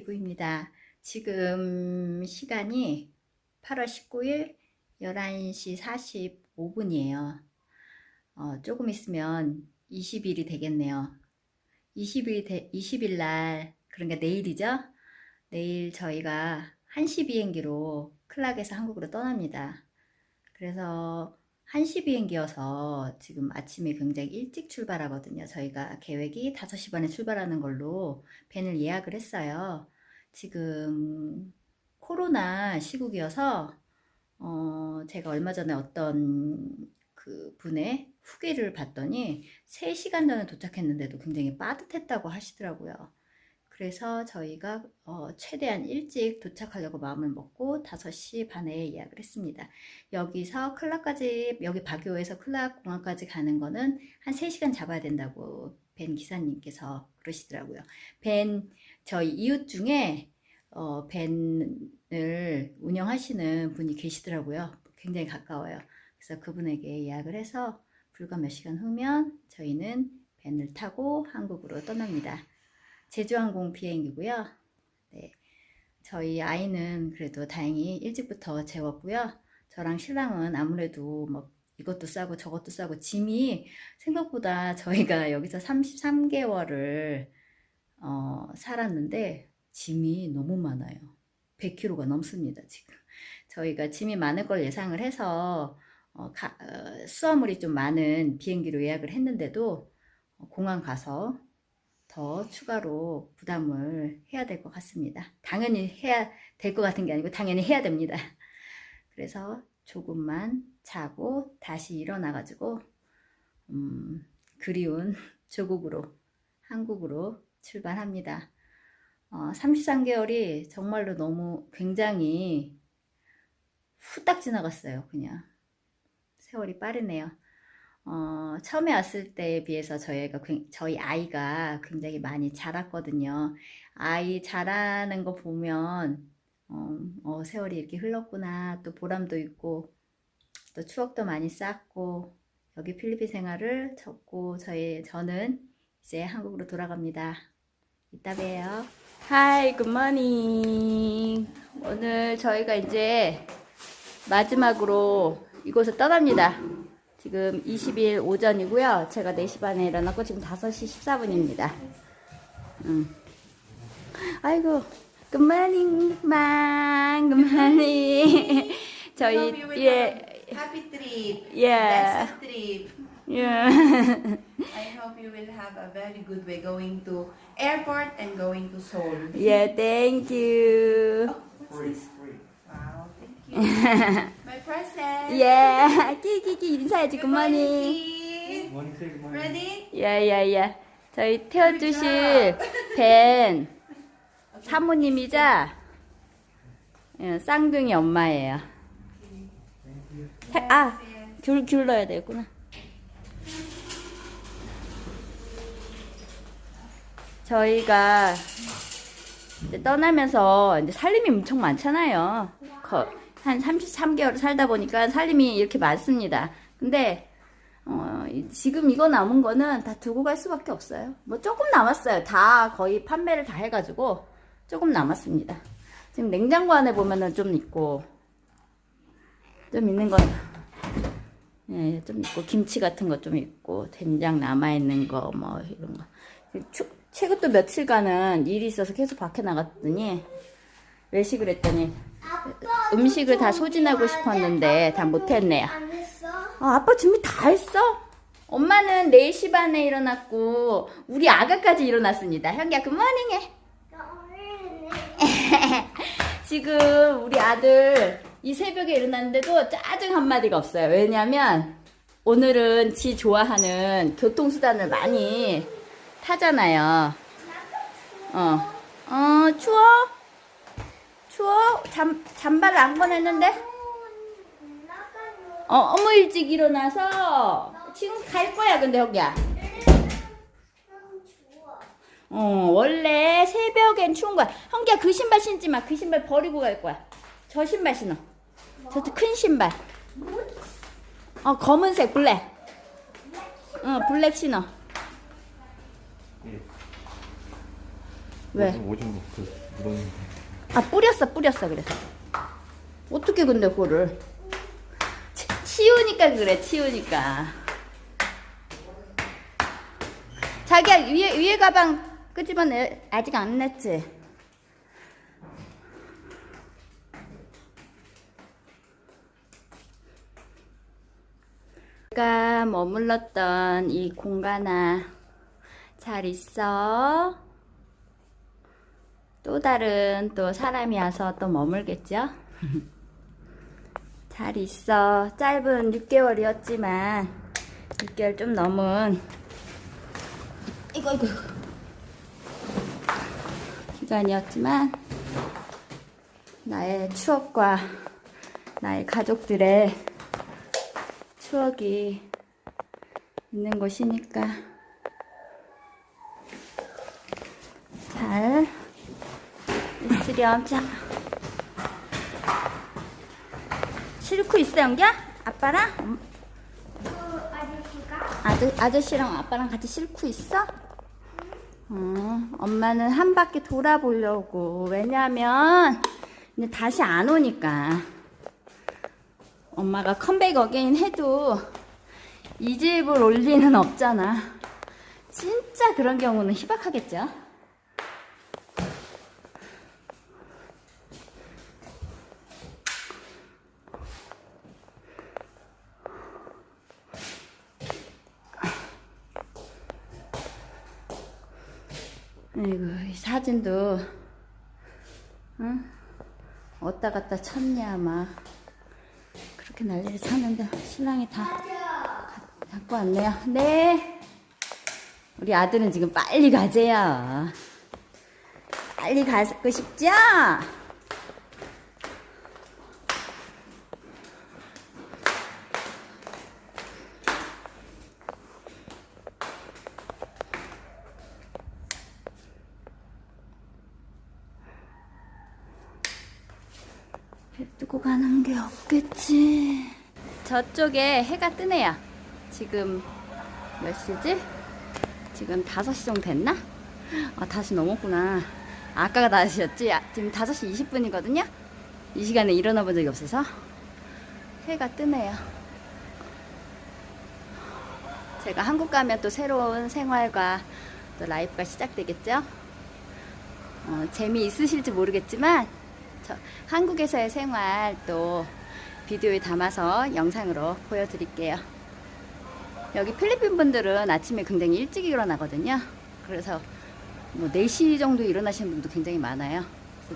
이브입니다. 지금 시간이 8월 19일 11시 45분이에요. 어, 조금 있으면 20일이 되겠네요. 20일, 되, 20일 날, 그러니까 내일이죠? 내일 저희가 1시 비행기로 클락에서 한국으로 떠납니다. 그래서 1시 비행기여서 지금 아침에 굉장히 일찍 출발하거든요. 저희가 계획이 5시 반에 출발하는 걸로 벤을 예약을 했어요. 지금 코로나 시국이어서 어, 제가 얼마 전에 어떤 그 분의 후기를 봤더니 3시간 전에 도착했는데도 굉장히 빠듯했다고 하시더라고요. 그래서 저희가 어, 최대한 일찍 도착하려고 마음을 먹고 5시 반에 예약을 했습니다. 여기서 클락까지, 여기 바교에서 클락 공항까지 가는 거는 한 3시간 잡아야 된다고 벤 기사님께서 그러시더라고요. 벤, 저희 이웃 중에 어, 벤을 운영하시는 분이 계시더라고요. 굉장히 가까워요. 그래서 그분에게 예약을 해서 불과 몇 시간 후면 저희는 벤을 타고 한국으로 떠납니다. 제주항공 비행기고요. 네, 저희 아이는 그래도 다행히 일찍부터 재웠고요. 저랑 신랑은 아무래도 뭐 이것도 싸고 저것도 싸고 짐이 생각보다 저희가 여기서 33개월을 어, 살았는데 짐이 너무 많아요. 100kg가 넘습니다, 지금. 저희가 짐이 많을 걸 예상을 해서 어, 가, 어, 수화물이 좀 많은 비행기로 예약을 했는데도 어, 공항 가서 더 추가로 부담을 해야 될 것 같습니다. 당연히 해야 될 것 같은 게 아니고 당연히 해야 됩니다. 그래서 조금만 자고 다시 일어나가지고 음, 그리운 조국으로 한국으로 출발합니다. 어, 33개월이 정말로 너무 굉장히 후딱 지나갔어요. 그냥 세월이 빠르네요. 어, 처음에 왔을 때에 비해서 저희가 굉- 저희 아이가 굉장히 많이 자랐거든요. 아이 자라는 거 보면 어, 어, 세월이 이렇게 흘렀구나 또 보람도 있고 또 추억도 많이 쌓고 여기 필리핀 생활을 접고 저희 저는 이제 한국으로 돌아갑니다. 이따 봬요. Good morning. 오늘 저희가 이제 마지막으로 이곳을 떠납니다. 지금 20일 오전이고요. 제가 4시 반에 일어났고 지금 5시 14분입니다. 음. 아이고, good morning, 망, good morning. 저희 예, happy trip. Yeah. Blessed trip. 예. I hope you will have a very good way going to airport and going to Seoul. 예, thank you. Oh, what's this? Wow, thank you. Present. 예, 끼끼끼 인사해야지, Good morning, 굿모닝. morning, say good morning. Ready? 야야야 저희 태워주실 벤 사모님이자 예, 쌍둥이 엄마예요. 태- 아 귤, 귤 넣어야 되겠구나. 저희가 이제 떠나면서 이제 살림이 엄청 많잖아요. 거- 한 33개월 살다 보니까 살림이 이렇게 많습니다 근데 어, 이- 지금 이거 남은 거는 다 두고 갈 수밖에 없어요. 뭐 조금 남았어요. 다 거의 판매를 다 해가지고 조금 남았습니다. 지금 냉장고 안에 보면은 좀 있고 좀 있는 거, 예, 좀 있고 김치 같은 거 좀 있고 된장 남아 있는 거 뭐 이런 거. 추, 최근 또 며칠간은 일이 있어서 계속 밖에 나갔더니 외식을 했더니 음식을 다 소진하고 싶었는데 다 못했네요. 어, 아빠 준비 다 했어? 엄마는 4시 반에 일어났고 우리 아가까지 일어났습니다. 현기야 굿모닝해. 지금 우리 아들 이 새벽에 일어났는데도 짜증 한마디가 없어요. 왜냐면 오늘은 지 좋아하는 교통수단을 많이 타잖아요. 어, 어, 추워? 추워? 잠, 잠바를 안 꺼냈는데? 어, 어머 일찍 일어나서 지금 갈 거야, 근데 여기야. 어, 원래 새벽엔 추운 거야. 형기야, 그 신발 신지 마. 그 신발 버리고 갈 거야. 저 신발 신어. 저큰 신발. 어, 검은색, 블랙. 어, 블랙 신어. 예. 왜? 오줌, 오줌 그 이런 아 뿌렸어 뿌렸어 그래서. 어떻게 근데 그거를? 치, 치우니까 그래 치우니까. 자기야 위에 위에 가방 끄집어내. 아직 안 냈지? 내가 머물렀던 이 공간아. 잘 있어? 또 다른 또 사람이 와서 또 머물겠죠? 잘 있어. 짧은 6개월이었지만 6개월 좀 넘은 이거 이거. 기간이었지만 나의 추억과 나의 가족들의 추억이 있는 곳이니까 잘 있으렴. 자. 싫고 있어, 연기야? 아빠랑? 아저씨가 아저, 아저씨랑 아빠랑 같이 싫고 있어? 어, 엄마는 한 바퀴 돌아보려고. 왜냐면, 이제 다시 안 오니까. 엄마가 컴백 어게인 해도 이 집을 올 리는 없잖아. 진짜 그런 경우는 희박하겠죠? 아이고, 이 사진도, 응? 어디다 갖다 쳤냐, 막. 그렇게 난리를 쳤는데, 신랑이 다 가- 갖고 왔네요. 네. 우리 아들은 지금 빨리 가재요. 빨리 가고 싶죠? 뜨고 가는 게 없겠지. 저쪽에 해가 뜨네요. 지금 몇 시지? 지금 5시 정도 됐나? 아, 5시 넘었구나. 아까가 5시였지? 아, 지금 5시 20분이거든요? 이 시간에 일어나 본 적이 없어서 해가 뜨네요. 제가 한국 가면 또 새로운 생활과 또 라이프가 시작되겠죠? 어, 재미있으실지 모르겠지만 저 한국에서의 생활 또 비디오에 담아서 영상으로 보여드릴게요. 여기 필리핀 분들은 아침에 굉장히 일찍 일어나거든요. 그래서 뭐 4시 정도 일어나시는 분도 굉장히 많아요.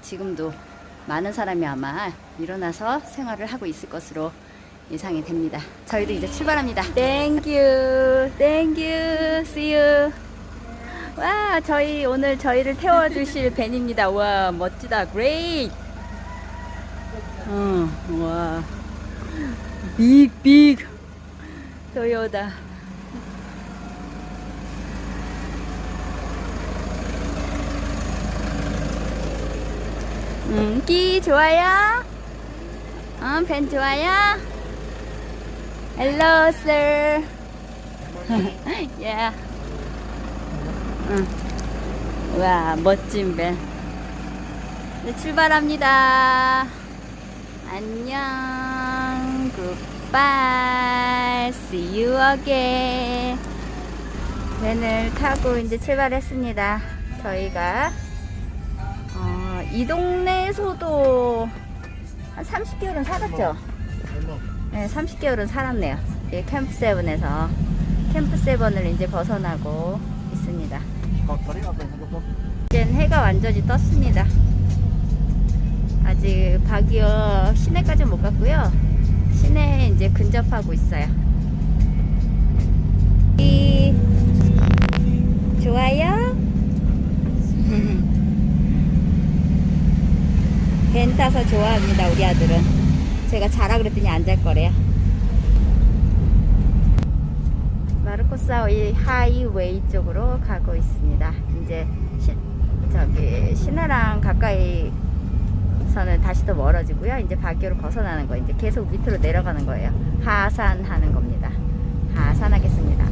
지금도 많은 사람이 아마 일어나서 생활을 하고 있을 것으로 예상이 됩니다. 저희도 이제 출발합니다. Thank you. Thank you. See you. 와, 저희 오늘 저희를 태워 주실 벤입니다. 와, 멋지다. Great. 어, 와. 빅, 빅. 토요다. 음, 끼 좋아요? 어, 벤 좋아요? Hello, sir. yeah. 응. 와, 멋진 벤. 네, 출발합니다. 안녕. 굿바이. See you again. 벤을 타고 이제 출발했습니다. 저희가 어, 이 동네에서도 한 30개월은 살았죠? 네, 30개월은 살았네요. 이 캠프 세븐에서 캠프 세븐을 이제 벗어나고 있습니다. 이젠 해가 완전히 떴습니다. 아직 바기어 시내까지 못 갔고요. 시내에 이제 근접하고 있어요. 이 좋아요? 벤 타서 좋아합니다, 우리 아들은. 제가 자라 그랬더니 안 잘 거래요. 마르코사의 하이웨이 쪽으로 가고 있습니다. 이제 시, 저기 시내랑 가까이 서는 다시 또 멀어지고요. 이제 바교를 벗어나는 거, 이제 계속 밑으로 내려가는 거예요. 하산하는 겁니다. 하산하겠습니다.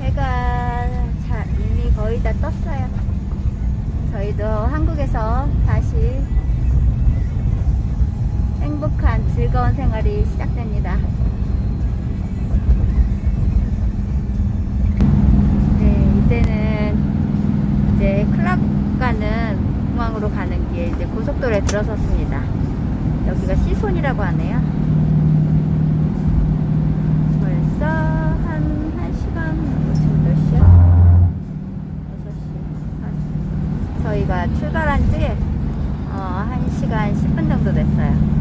해가 자, 이미 거의 다 떴어요. 저희도 한국에서 다시 행복한 즐거운 생활이 시작됩니다. 네, 이제는 이제 클럽 가는 공항으로 가는 길 이제 고속도로에 들어섰습니다. 여기가 시손이라고 하네요. 벌써 한, 한 시간, 지금 몇 시야? 6시. 저희가 출발한 지, 어, 1시간 10분 정도 됐어요.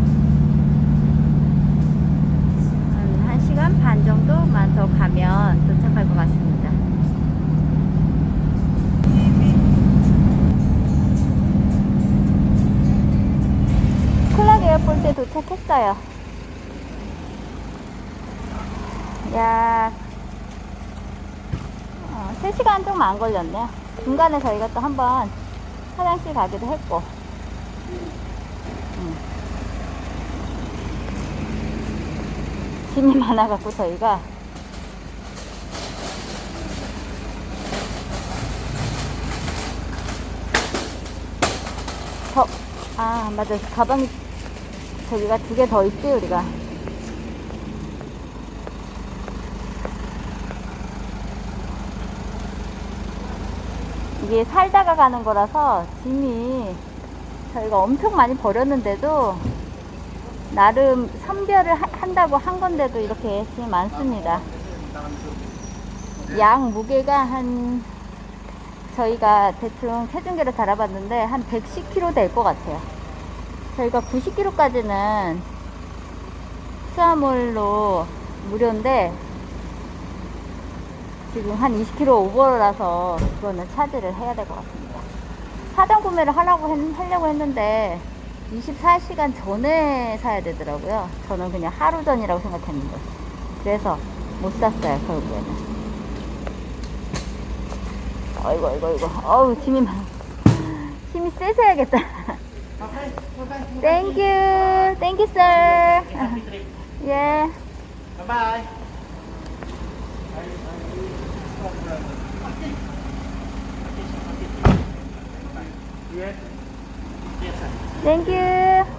한 1시간 반 정도만 더 가면 도착할 것 같습니다. 클락 에어포트에 도착했어요. 약 어, 3시간 조금 안 걸렸네요. 중간에 저희가 또 한번 화장실 가기도 했고. 음. 짐이 많아갖고 저희가 저, 아, 맞아. 가방이 저기가 두 개 더 있지, 우리가. 이게 살다가 가는 거라서 짐이 저희가 엄청 많이 버렸는데도 나름 선별을 하- 한다고 한 건데도 이렇게 많습니다. 양 무게가 한 저희가 대충 체중계로 달아봤는데 한 110kg 될 것 같아요. 저희가 90kg까지는 수화물로 무료인데 지금 한 20kg 오버라서 그거는 차지를 해야 될 것 같습니다. 사전 구매를 하려고, 했, 하려고 했는데 24시간 전에 사야 되더라고요. 저는 그냥 하루 전이라고 생각했는데. 그래서 못 샀어요, 결국에는. 어이구, 어이구, 어이구. 어우, 짐이 많아. 힘이 세셔야겠다. Yeah. Bye bye. Yes. Yes, sir. Thank you.